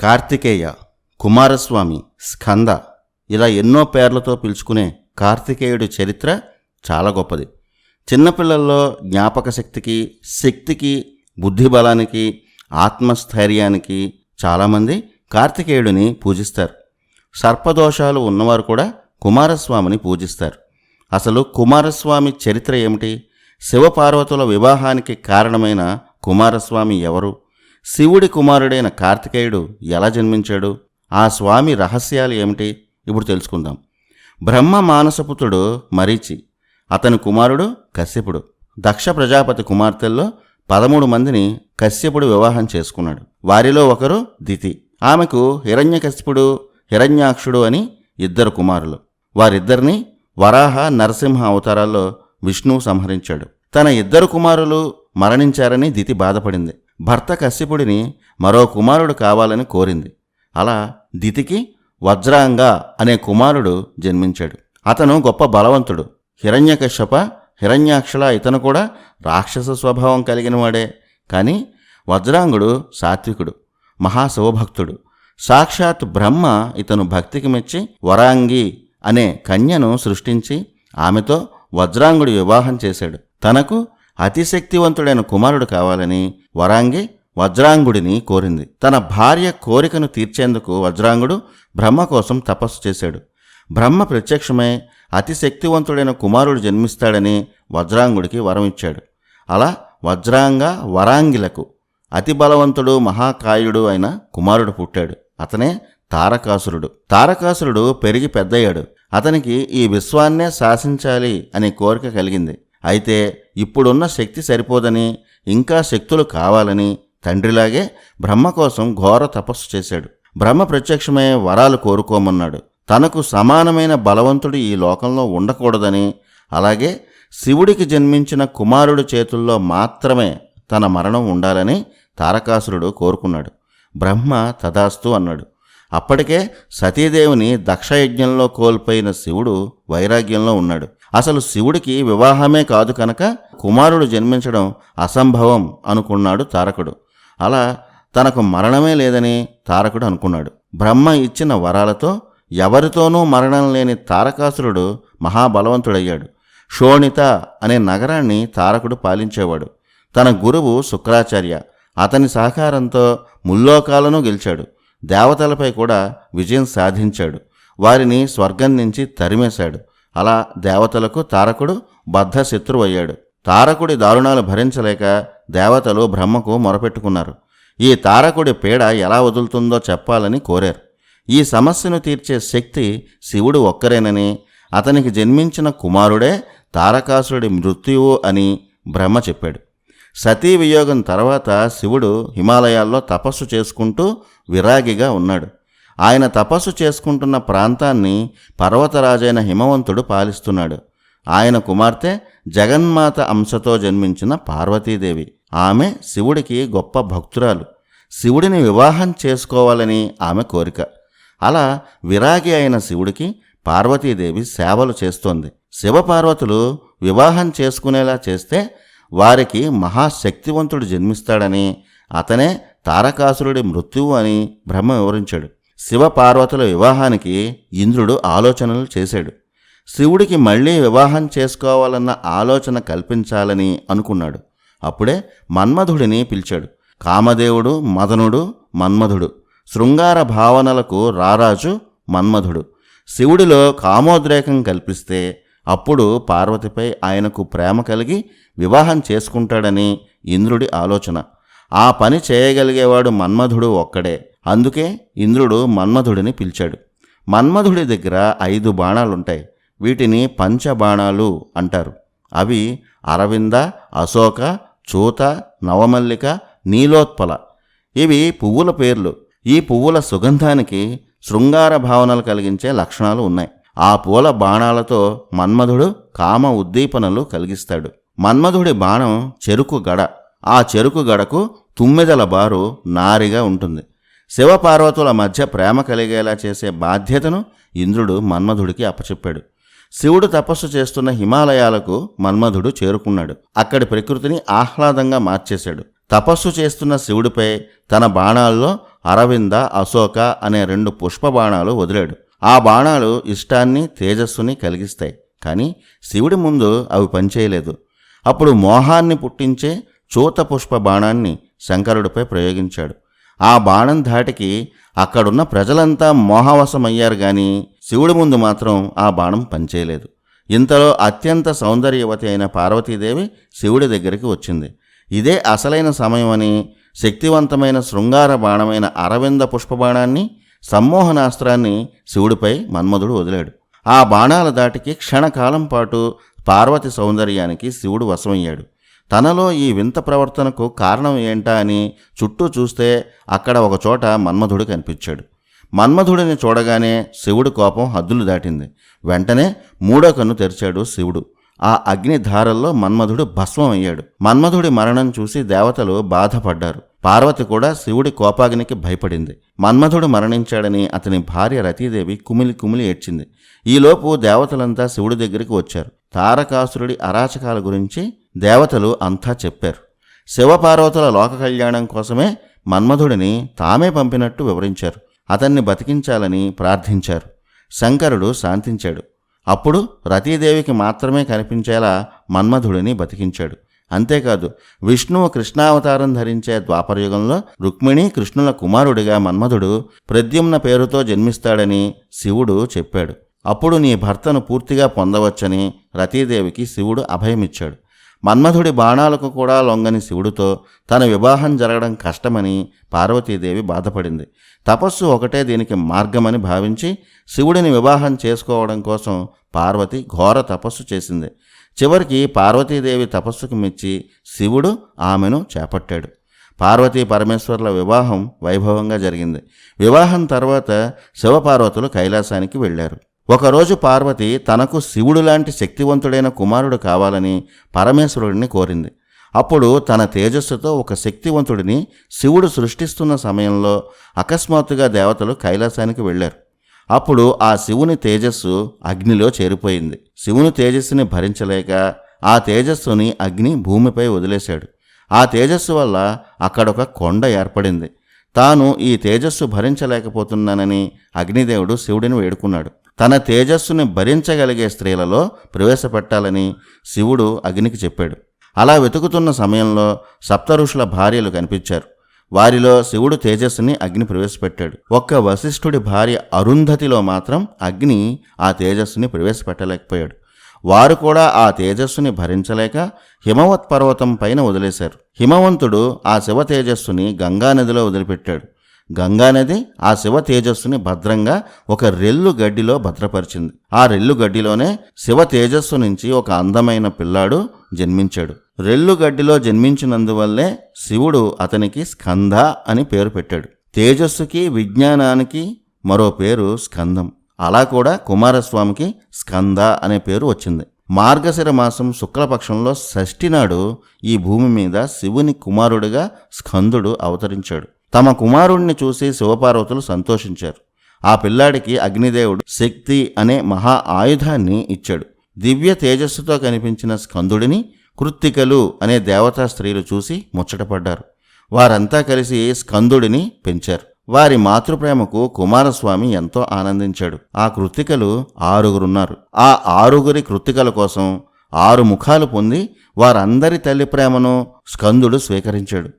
కార్తికేయ కుమారస్వామి స్కంద ఇలా ఎన్నో పేర్లతో పిలుచుకునే కార్తికేయుడి చరిత్ర చాలా గొప్పది. చిన్నపిల్లల్లో జ్ఞాపక శక్తికి శక్తికి బుద్ధిబలానికి ఆత్మస్థైర్యానికి చాలామంది కార్తికేయుడిని పూజిస్తారు. సర్పదోషాలు ఉన్నవారు కూడా కుమారస్వామిని పూజిస్తారు. అసలు కుమారస్వామి చరిత్ర ఏమిటి? శివపార్వతుల వివాహానికి కారణమైన కుమారస్వామి ఎవరు? శివుడి కుమారుడైన కార్తికేయుడు ఎలా జన్మించాడు? ఆ స్వామి రహస్యాలు ఏమిటి? ఇప్పుడు తెలుసుకుందాం. బ్రహ్మ మానసపుత్రుడు మరీచి అతని కుమారుడు కశ్యపుడు. దక్ష ప్రజాపతి కుమార్తెల్లో పదమూడు మందిని కశ్యపుడు వివాహం చేసుకున్నాడు. వారిలో ఒకరు దితి. ఆమెకు హిరణ్యకశ్యపుడు హిరణ్యాక్షుడు అని ఇద్దరు కుమారులు. వారిద్దరిని వరాహ నరసింహ అవతారాల్లో విష్ణువు సంహరించాడు. తన ఇద్దరు కుమారులు మరణించారని దితి బాధపడింది. భర్త కశ్యపుడిని మరో కుమారుడు కావాలని కోరింది. అలా దితికి వజ్రాంగ అనే కుమారుడు జన్మించాడు. అతను గొప్ప బలవంతుడు. హిరణ్యకశ్యప హిరణ్యాక్షల ఇతను కూడా రాక్షస స్వభావం కలిగినవాడే. కానీ వజ్రాంగుడు సాత్వికుడు మహాశివభక్తుడు. సాక్షాత్ బ్రహ్మ ఇతను భక్తికి మెచ్చి వరాంగి అనే కన్యను సృష్టించి ఆమెతో వజ్రాంగుడు వివాహం చేశాడు. తనకు అతిశక్తివంతుడైన కుమారుడు కావాలని వరాంగి వజ్రాంగుడిని కోరింది. తన భార్య కోరికను తీర్చేందుకు వజ్రాంగుడు బ్రహ్మ కోసం తపస్సు చేశాడు. బ్రహ్మ ప్రత్యక్షమై అతిశక్తివంతుడైన కుమారుడు జన్మిస్తాడని వజ్రాంగుడికి వరం ఇచ్చాడు. అలా వజ్రాంగ వరాంగిలకు అతి బలవంతుడు మహాకాయుడు అయిన కుమారుడు పుట్టాడు. అతనే తారకాసురుడు. తారకాసురుడు పెరిగి పెద్దయ్యాడు. అతనికి ఈ విశ్వాన్నే శాసించాలి అనే కోరిక కలిగింది. అయితే ఇప్పుడున్న శక్తి సరిపోదని ఇంకా శక్తులు కావాలని తండ్రిలాగే బ్రహ్మ కోసం ఘోర తపస్సు చేశాడు. బ్రహ్మ ప్రత్యక్షమే వరాలు కోరుకోమన్నాడు. తనకు సమానమైన బలవంతుడు ఈ లోకంలో ఉండకూడదని అలాగే శివుడికి జన్మించిన కుమారుడి చేతుల్లో మాత్రమే తన మరణం ఉండాలని తారకాసురుడు కోరుకున్నాడు. బ్రహ్మ తదాస్తు అన్నాడు. అప్పటికే సతీదేవిని దక్షయజ్ఞంలో కోల్పోయిన శివుడు వైరాగ్యంలో ఉన్నాడు. అసలు శివుడికి వివాహమే కాదు కనుక కుమారుడు జన్మించడం అసంభవం అనుకున్నాడు తారకుడు. అలా తనకు మరణమే లేదని తారకుడు అనుకున్నాడు. బ్రహ్మ ఇచ్చిన వరాలతో ఎవరితోనూ మరణం లేని తారకాసురుడు మహాబలవంతుడయ్యాడు. షోణిత అనే నగరాన్ని తారకుడు పాలించేవాడు. తన గురువు శుక్రాచార్య. అతని సహకారంతో ముల్లోకాలను గెలిచాడు. దేవతలపై కూడా విజయం సాధించాడు. వారిని స్వర్గం నుంచి తరిమేశాడు. అలా దేవతలకు తారకుడు బద్ధ శత్రువు అయ్యాడు తారకుడి దారుణాలు భరించలేక దేవతలు బ్రహ్మకు మొరపెట్టుకున్నారు. ఈ తారకుడి పీడ ఎలా వదులుతుందో చెప్పాలని కోరారు. ఈ సమస్యను తీర్చే శక్తి శివుడు ఒక్కరేనని అతనికి జన్మించిన కుమారుడే తారకాసురుడి మృత్యువు అని బ్రహ్మ చెప్పాడు. సతీ వియోగం తర్వాత శివుడు హిమాలయాల్లో తపస్సు చేసుకుంటూ విరాగిగా ఉన్నాడు. ఆయన తపస్సు చేసుకుంటున్న ప్రాంతాన్ని పర్వతరాజైన హిమవంతుడు పాలిస్తున్నాడు. ఆయన కుమార్తె జగన్మాత అంశతో జన్మించిన పార్వతీదేవి. ఆమె శివుడికి గొప్ప భక్తురాలు. శివుడిని వివాహం చేసుకోవాలని ఆమె కోరిక. అలా విరాగి అయిన శివుడికి పార్వతీదేవి సేవలు చేస్తోంది. శివపార్వతులు వివాహం చేసుకునేలా చేస్తే వారికి మహాశక్తివంతుడు జన్మిస్తాడని అతనే తారకాసురుడి మృత్యువు అని బ్రహ్మ వివరించాడు. శివపార్వతుల వివాహానికి ఇంద్రుడు ఆలోచనలు చేశాడు. శివుడికి మళ్ళీ వివాహం చేసుకోవాలన్న ఆలోచన కల్పించాలని అనుకున్నాడు. అప్పుడే మన్మధుడిని పిలిచాడు. కామదేవుడు మదనుడు మన్మధుడు. శృంగార భావనలకు రారాజు మన్మధుడు. శివుడిలో కామోద్రేకం కల్పిస్తే అప్పుడు పార్వతిపై ఆయనకు ప్రేమ కలిగి వివాహం చేసుకుంటాడని ఇంద్రుడి ఆలోచన. ఆ పని చేయగలిగేవాడు మన్మధుడు ఒక్కడే. అందుకే ఇంద్రుడు మన్మధుడిని పిలిచాడు. మన్మధుడి దగ్గర ఐదు బాణాలుంటాయి. వీటిని పంచబాణాలు అంటారు. అవి అరవింద అశోక చూత నవమల్లిక నీలోత్పల. ఇవి పువ్వుల పేర్లు. ఈ పువ్వుల సుగంధానికి శృంగార భావనలు కలిగించే లక్షణాలు ఉన్నాయి. ఆ పూల బాణాలతో మన్మధుడు కామ ఉద్దీపనలు కలిగిస్తాడు. మన్మధుడి బాణం చెరుకు గడ. ఆ చెరుకు గడకు తుమ్మెదల బారు నారిగా ఉంటుంది. శివపార్వతుల మధ్య ప్రేమ కలిగేలా చేసే బాధ్యతను ఇంద్రుడు మన్మధుడికి అప్పచెప్పాడు. శివుడు తపస్సు చేస్తున్న హిమాలయాలకు మన్మధుడు చేరుకున్నాడు. అక్కడి ప్రకృతిని ఆహ్లాదంగా మార్చేశాడు. తపస్సు చేస్తున్న శివుడిపై తన బాణాల్లో అరవింద అశోక అనే రెండు పుష్ప బాణాలు వదిలాడు. ఆ బాణాలు ఇష్టాన్ని తేజస్సుని కలిగిస్తాయి. కానీ శివుడి ముందు అవి పనిచేయలేదు. అప్పుడు మోహాన్ని పుట్టించే చూత పుష్ప బాణాన్ని శంకరుడిపై ప్రయోగించాడు. ఆ బాణం ధాటికి అక్కడున్న ప్రజలంతా మోహవశమయ్యారు గాని శివుడి ముందు మాత్రం ఆ బాణం పనిచేయలేదు. ఇంతలో అత్యంత సౌందర్యవతి అయిన పార్వతీదేవి శివుడి దగ్గరికి వచ్చింది. ఇదే అసలైన సమయమని శక్తివంతమైన శృంగార బాణమైన అరవింద పుష్పబాణాన్ని సమ్మోహనాస్త్రాన్ని శివుడిపై మన్మధుడు వదిలాడు. ఆ బాణాల దాటికి క్షణకాలం పాటు పార్వతి సౌందర్యానికి శివుడు వశమయ్యాడు. తనలో ఈ వింత ప్రవర్తనకు కారణం ఏంటా అని చుట్టూ చూస్తే అక్కడ ఒకచోట మన్మధుడు కనిపించాడు. మన్మధుడిని చూడగానే శివుడు కోపం హద్దులు దాటింది. వెంటనే మూడో కన్ను తెరిచాడు శివుడు. ఆ అగ్ని ధారల్లో మన్మధుడు భస్మం అయ్యాడు. మన్మధుడి మరణం చూసి దేవతలు బాధపడ్డారు. పార్వతి కూడా శివుడి కోపాగ్నికి భయపడింది. మన్మధుడు మరణించాడని అతని భార్య రతీదేవి కుమిలి కుమిలి ఏడ్చింది. ఈలోపు దేవతలంతా శివుడి దగ్గరికి వచ్చారు. తారకాసురుడి అరాచకాల గురించి దేవతలు అంతా చెప్పారు. శివపార్వతుల లోక కళ్యాణం కోసమే మన్మధుడిని తామే పంపినట్టు వివరించారు. అతన్ని బతికించాలని ప్రార్థించారు. శంకరుడు శాంతించాడు. అప్పుడు రతీదేవికి మాత్రమే కనిపించేలా మన్మధుడిని బతికించాడు. అంతేకాదు విష్ణువు కృష్ణావతారం ధరించే ద్వాపరయుగంలో రుక్మిణి కృష్ణుల కుమారుడిగా మన్మధుడు ప్రద్యుమ్న పేరుతో జన్మిస్తాడని శివుడు చెప్పాడు. అప్పుడు నీ భర్తను పూర్తిగా పొందవచ్చని రతీదేవికి శివుడు అభయమిచ్చాడు. మన్మధుడి బాణాలకు కూడా లొంగని శివుడితో తన వివాహం జరగడం కష్టమని పార్వతీదేవి బాధపడింది. తపస్సు ఒకటే దీనికి మార్గమని భావించి శివుడిని వివాహం చేసుకోవడం కోసం పార్వతి ఘోర తపస్సు చేసింది. చివరికి పార్వతీదేవి తపస్సుకు మెచ్చి శివుడు ఆమెను చేపట్టాడు. పార్వతీ పరమేశ్వర్ల వివాహం వైభవంగా జరిగింది. వివాహం తర్వాత శివపార్వతులు కైలాసానికి వెళ్ళారు. ఒకరోజు పార్వతి తనకు శివుడు లాంటి శక్తివంతుడైన కుమారుడు కావాలని పరమేశ్వరుడిని కోరింది. అప్పుడు తన తేజస్సుతో ఒక శక్తివంతుడిని శివుడు సృష్టిస్తున్న సమయంలో అకస్మాత్తుగా దేవతలు కైలాసానికి వెళ్ళారు. అప్పుడు ఆ శివుని తేజస్సు అగ్నిలో చేరిపోయింది. శివుని తేజస్సుని భరించలేక ఆ తేజస్సుని అగ్ని భూమిపై వదిలేశాడు. ఆ తేజస్సు వల్ల అక్కడొక కొండ ఏర్పడింది. తాను ఈ తేజస్సు భరించలేకపోతున్నానని అగ్నిదేవుడు శివుడిని వేడుకున్నాడు. తన తేజస్సుని భరించగలిగే స్త్రీలలో ప్రవేశపెట్టాలని శివుడు అగ్నికి చెప్పాడు. అలా వెతుకుతున్న సమయంలో సప్తఋషుల భార్యలు కనిపించారు. వారిలో శివుడు తేజస్సుని అగ్ని ప్రవేశపెట్టాడు. ఒక్క వశిష్ఠుడి భార్య అరుంధతిలో మాత్రం అగ్ని ఆ తేజస్సుని ప్రవేశపెట్టలేకపోయాడు. వారు కూడా ఆ తేజస్సుని భరించలేక హిమవత్ పర్వతం పైన వదిలేశారు. హిమవంతుడు ఆ శివ తేజస్సుని గంగానదిలో వదిలిపెట్టాడు. గంగానది ఆ శివ తేజస్సుని భద్రంగా ఒక రెల్లు గడ్డిలో భద్రపరిచింది. ఆ రెల్లు గడ్డిలోనే శివ తేజస్సు నుంచి ఒక అందమైన పిల్లాడు జన్మించాడు. రెల్లు గడ్డిలో జన్మించినందువల్లే శివుడు అతనికి స్కంద అని పేరు పెట్టాడు. తేజస్సుకి విజ్ఞానానికి మరో పేరు స్కందం. అలా కూడా కుమారస్వామికి స్కంద అనే పేరు వచ్చింది. మార్గశిర మాసం శుక్లపక్షంలో షష్ఠి నాడు ఈ భూమి మీద శివుని కుమారుడిగా స్కందుడు అవతరించాడు. తమ కుమారుణ్ణి చూసి శివపార్వతులు సంతోషించారు. ఆ పిల్లాడికి అగ్నిదేవుడు శక్తి అనే మహా ఆయుధాన్ని ఇచ్చాడు. దివ్య తేజస్సుతో కనిపించిన స్కందుడిని కృత్తికలు అనే దేవతా స్త్రీలు చూసి ముచ్చటపడ్డారు. వారంతా కలిసి స్కందుడిని పెంచారు. వారి మాతృప్రేమకు కుమారస్వామి ఎంతో ఆనందించాడు. ఆ కృత్తికలు ఆరుగురున్నారు. ఆ ఆరుగురి కృత్తికల కోసం ఆరు ముఖాలు పొంది వారందరి తల్లి ప్రేమను స్కందుడు స్వీకరించాడు.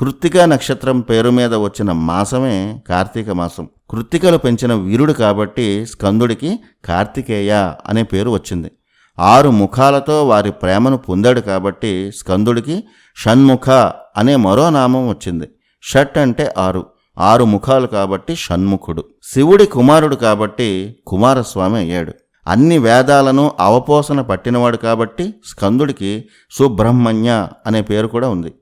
కృత్తికా నక్షత్రం పేరు మీద వచ్చిన మాసమే కార్తీక మాసం. కృత్తికలు పెంచిన వీరుడు కాబట్టి స్కందుడికి కార్తికేయ అనే పేరు వచ్చింది. ఆరు ముఖాలతో వారి ప్రేమను పొందాడు కాబట్టి స్కందుడికి షణ్ముఖ అనే మరో నామం వచ్చింది. షట్ అంటే ఆరు. ఆరు ముఖాలు కాబట్టి షణ్ముఖుడు. శివుడి కుమారుడు కాబట్టి కుమారస్వామి అయ్యాడు. అన్ని వేదాలను అవపోసన పట్టినవాడు కాబట్టి స్కందుడికి సుబ్రహ్మణ్య అనే పేరు కూడా ఉంది.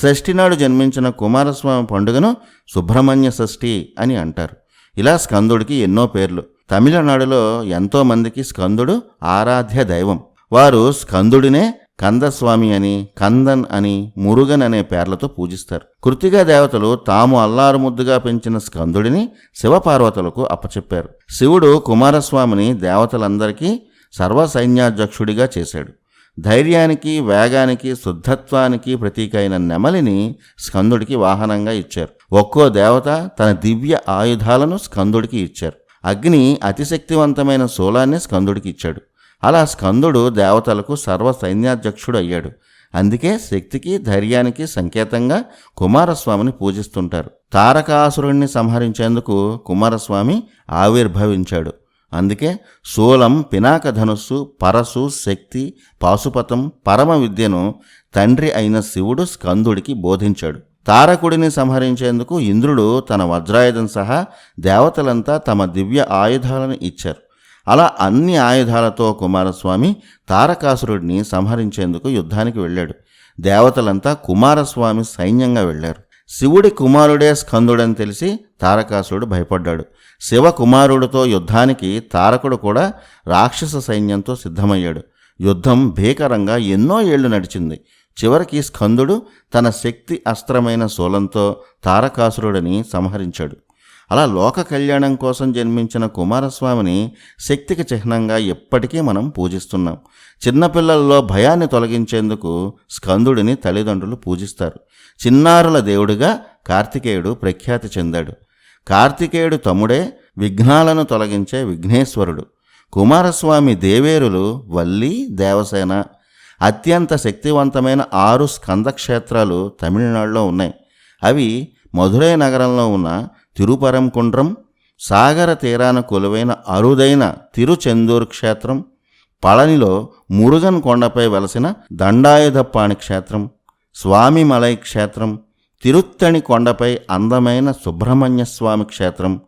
షష్ఠి నాడు జన్మించిన కుమారస్వామి పండుగను సుబ్రహ్మణ్య షష్ఠి అని అంటారు. ఇలా స్కందుడికి ఎన్నో పేర్లు. తమిళనాడులో ఎంతోమందికి స్కందుడు ఆరాధ్య దైవం. వారు స్కందుడినే కందస్వామి అని కందన్ అని మురుగన్ అనే పేర్లతో పూజిస్తారు. కృతిగా దేవతలు తాము అల్లారు ముద్దుగా పెంచిన స్కందుడిని శివపార్వతులకు అప్పచెప్పారు. శివుడు కుమారస్వామిని దేవతలందరికీ సర్వసైన్యాధ్యక్షుడిగా చేశాడు. ధైర్యానికి వేగానికి శుద్ధత్వానికి ప్రతీక అయిన నెమలిని స్కందుడికి వాహనంగా ఇచ్చారు. ఒక్కో దేవత తన దివ్య ఆయుధాలను స్కందుడికి ఇచ్చారు. అగ్ని అతిశక్తివంతమైన శూలాన్ని స్కందుడికి ఇచ్చాడు. అలా స్కందుడు దేవతలకు సర్వ సైన్యాధ్యక్షుడు అయ్యాడు. అందుకే శక్తికి ధైర్యానికి సంకేతంగా కుమారస్వామిని పూజిస్తుంటారు. తారకాసురుణ్ణి సంహరించేందుకు కుమారస్వామి ఆవిర్భవించాడు. అందుకే శూలం పినాక ధనుస్సు పరసు శక్తి పాశుపతం పరమ విద్యను తండ్రి అయిన శివుడు స్కందుడికి బోధించాడు. తారకుడిని సంహరించేందుకు ఇంద్రుడు తన వజ్రాయుధం సహా దేవతలంతా తమ దివ్య ఆయుధాలను ఇచ్చారు. అలా అన్ని ఆయుధాలతో కుమారస్వామి తారకాసురుడిని సంహరించేందుకు యుద్ధానికి వెళ్ళాడు. దేవతలంతా కుమారస్వామి సైన్యంగా వెళ్ళారు. శివుడి కుమారుడే స్కందుడని తెలిసి తారకాసురుడు భయపడ్డాడు. శివ కుమారుడితో యుద్ధానికి తారకుడు కూడా రాక్షస సైన్యంతో సిద్ధమయ్యాడు. యుద్ధం భీకరంగా ఎన్నో ఏళ్ళు నడిచింది. చివరికి స్కందుడు తన శక్తి అస్త్రమైన శూలంతో తారకాసురుడిని సంహరించాడు. అలా లోక కళ్యాణం కోసం జన్మించిన కుమారస్వామిని శక్తికి చిహ్నంగా ఎప్పటికీ మనం పూజిస్తున్నాం. చిన్నపిల్లల్లో భయాన్ని తొలగించేందుకు స్కందుడిని తల్లిదండ్రులు పూజిస్తారు. చిన్నారుల దేవుడిగా కార్తికేయుడు ప్రఖ్యాతి చెందాడు. కార్తికేయుడు తమ్ముడే విఘ్నాలను తొలగించే విఘ్నేశ్వరుడు. కుమారస్వామి దేవేరులు వల్లి దేవసేన అత్యంత శక్తివంతమైన ఆరు స్కందక్షేత్రాలు తమిళనాడులో ఉన్నాయి. అవి మధురై నగరంలో ఉన్న తిరుపరంకుండ్రం సాగర తీరాన కొలువైన అరుదైన తిరుచెందూరు క్షేత్రం పళనిలో మురుగన్ కొండపై వెలసిన దండాయుధపాణి క్షేత్రం స్వామిమలై క్షేత్రం తిరుత్తణి కొండపై అందమైన సుబ్రహ్మణ్య స్వామి క్షేత్రం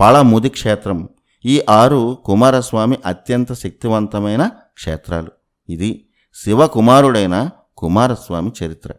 పళముది క్షేత్రం ఈ ఆరు కుమారస్వామి అత్యంత శక్తివంతమైన క్షేత్రాలు. ఇది శివకుమారుడైన కుమారస్వామి చరిత్ర.